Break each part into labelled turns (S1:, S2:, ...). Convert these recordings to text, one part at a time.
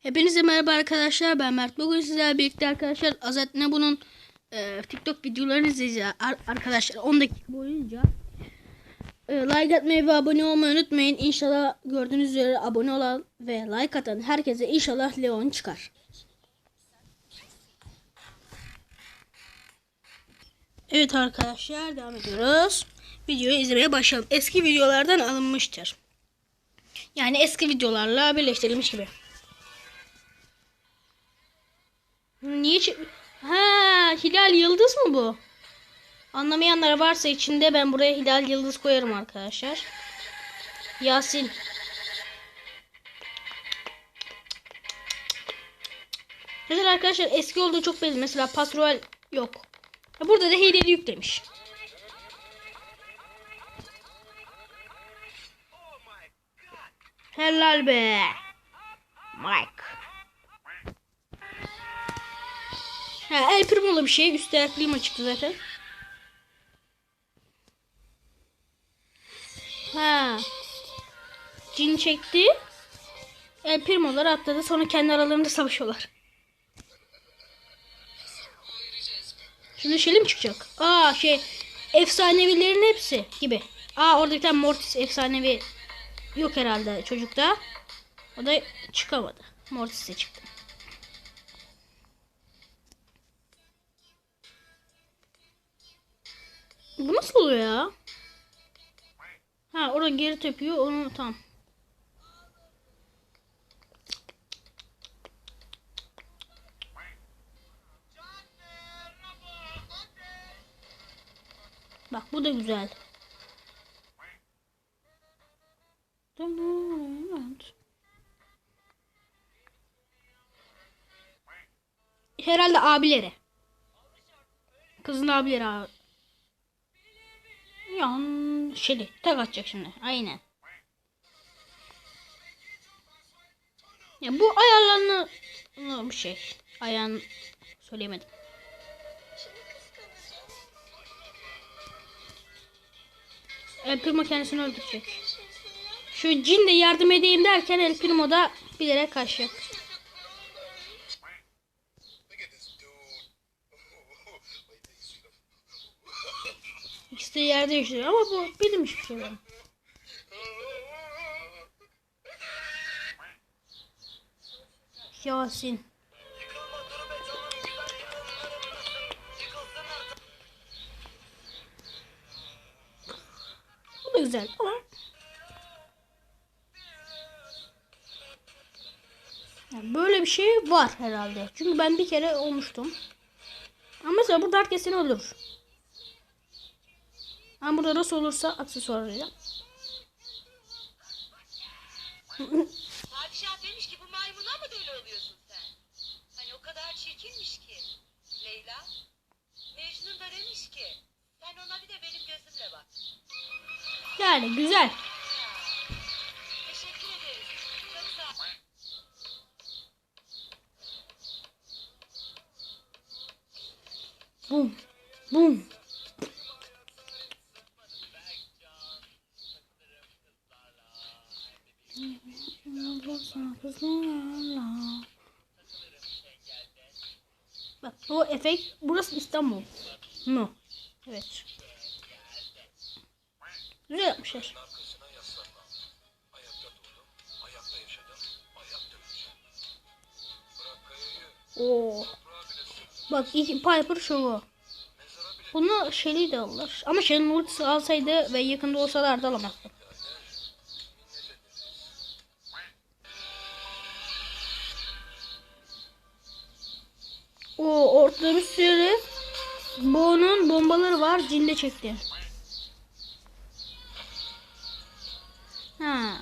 S1: Hepinize merhaba arkadaşlar. Ben Mert. Bugün sizlerle birlikte arkadaşlar Azat Nebu'nun e, TikTok videolarını izleyeceğiz Ar- arkadaşlar 10 dakika boyunca. E, like atmayı ve abone olmayı unutmayın. İnşallah gördüğünüz üzere abone olan ve like atan herkese inşallah Leon çıkar. Evet arkadaşlar devam ediyoruz. Videoyu izlemeye başlayalım. Eski videolardan alınmıştır. Yani eski videolarla birleştirilmiş gibi. Niye Ha, Hilal Yıldız mı bu? Anlamayanlar varsa içinde ben buraya Hilal Yıldız koyarım arkadaşlar. Yasin. Mesela arkadaşlar eski olduğu çok belli. Mesela patrol yok. Burada da hileli yüklemiş. Helal be. Mike. Ha, El Primo'lu bir şey. El Primo çıktı zaten. Ha. Cin çekti. El Primo'lar atladı. Sonra kendi aralarında savaşıyorlar. Şimdi şeyli mi çıkacak? Aa şey efsanevilerin hepsi gibi. Aa orada bir tane Mortis efsanevi yok herhalde çocukta. O da çıkamadı. Mortis de çıktı. Bu nasıl oluyor ya? Ha orada geri tepiyor onu tam. Bak bu da güzel. Herhalde abileri. Kızın abileri abi. Yan şeyli tek atacak şimdi. Aynen. Ya bu ayarlarını bir şey. Ayağın söyleyemedim. El Primo kendisini öldürecek. Şu cin de yardım edeyim derken El Primo da bilerek kaçacak. İkisi de yerde yaşıyor ama bu bilmiş bir şey. bu. Yasin. Bu da güzel ama Ya böyle bir şey var herhalde. Çünkü ben bir kere olmuştum. Ama mesela burada herkes seni öldürür. Ama burada nasıl olursa aksesuarıyla.
S2: Padişah demiş ki bu maymuna mı deli oluyorsun sen? Hani o kadar çirkinmiş ki. Leyla. Mecnun da demiş ki sen ona bir de benim gözümle bak.
S1: Yani güzel.
S2: Teşekkür ederiz. Çok sağ ol.
S1: Bum. Bum. Bak bu efekt burası İstanbul. mu? Evet. Güzel yapmışlar. Oo. Bak Piper şovu. Bunu Shelly de alır. Ama Shelly'nin ultisi alsaydı ve yakında olsalardı alamazdı. O ortada bir sürü Bo'nun bombaları var. Cille çekti. Ha.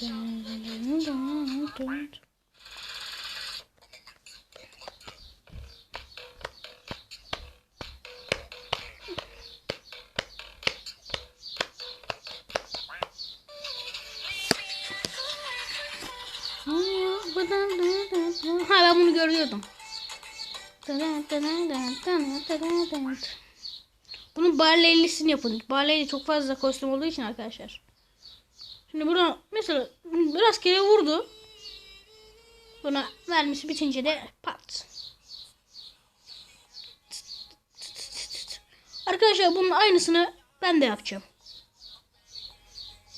S1: Don't, don't, don't. Ha ben bunu görüyordum. Bunun Barley'lisini yapın. Barley'li çok fazla kostüm olduğu için arkadaşlar. Şimdi buna mesela biraz kere vurdu. Buna mermisi bitince de pat. Arkadaşlar bunun aynısını ben de yapacağım.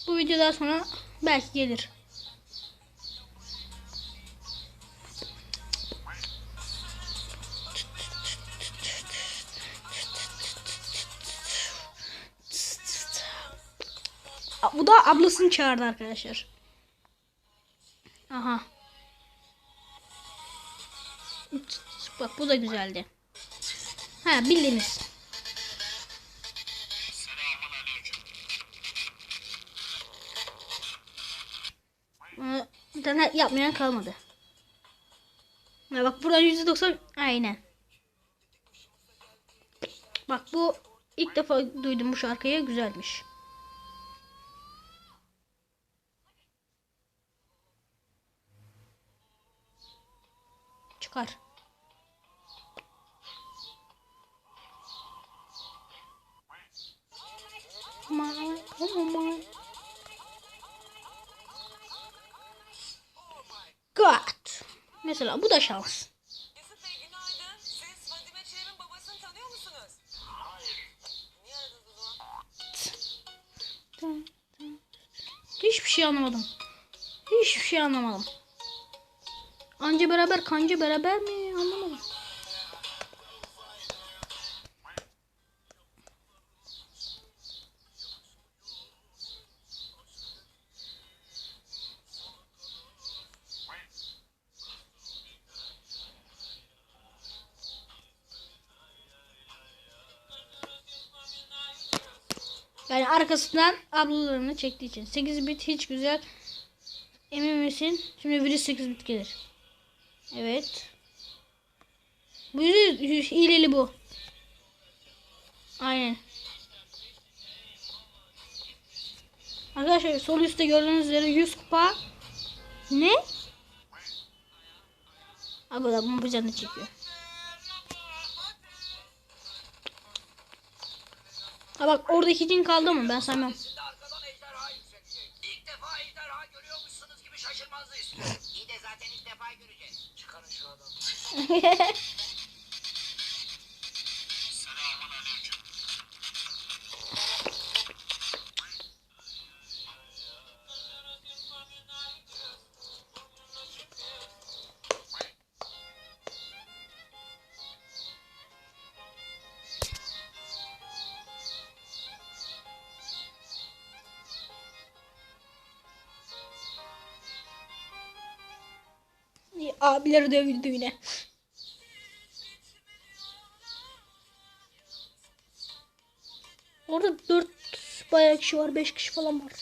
S1: Bu videodan sonra belki gelir. Bu da ablasını çağırdı arkadaşlar. Aha. Bak bu da güzeldi. Ha bildiniz. İnternet yapmayan kalmadı. Ha, bak buradan %90 aynen. Bak bu ilk defa duydum bu şarkıyı güzelmiş. Çıkar. Aman, aman. God. Mesela bu da şans. Hiçbir şey anlamadım. Hiçbir şey anlamadım. Anca beraber kanca beraber mi anlamadım. Yani arkasından ablalarını çektiği için. 8 bit hiç güzel. Emin misin? Şimdi virüs 8 bit gelir. Evet. Bu hileli bu. Aynen. Arkadaşlar sol üstte gördüğünüz üzere 100 kupa. Ne? Abi da bu canını çekiyor. Ha bak orada iki cin kaldı mı? Ben saymam.
S3: İyi de zaten ilk defa göreceğiz. Çıkarın şu adamı.
S1: Abileri dövüldü yine. Orada 4 bayağı kişi var. 5 kişi falan var.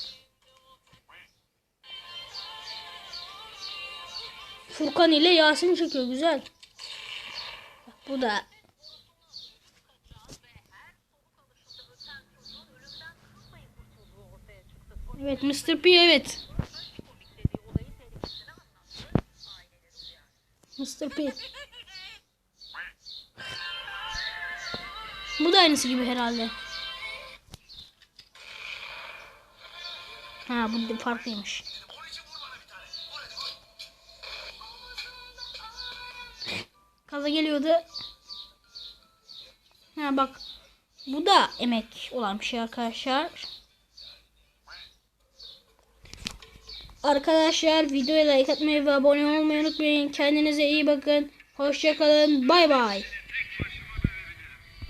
S1: Furkan ile Yasin çekiyor. Güzel. Bak bu da. Evet Mr. P evet. Mr. P. Bu da aynısı gibi herhalde. Ha bu da farklıymış. Kaza geliyordu. Ha bak. Bu da emek olan bir şey arkadaşlar. Arkadaşlar videoya like atmayı ve abone olmayı unutmayın. Kendinize iyi bakın. Hoşçakalın. Bay bay.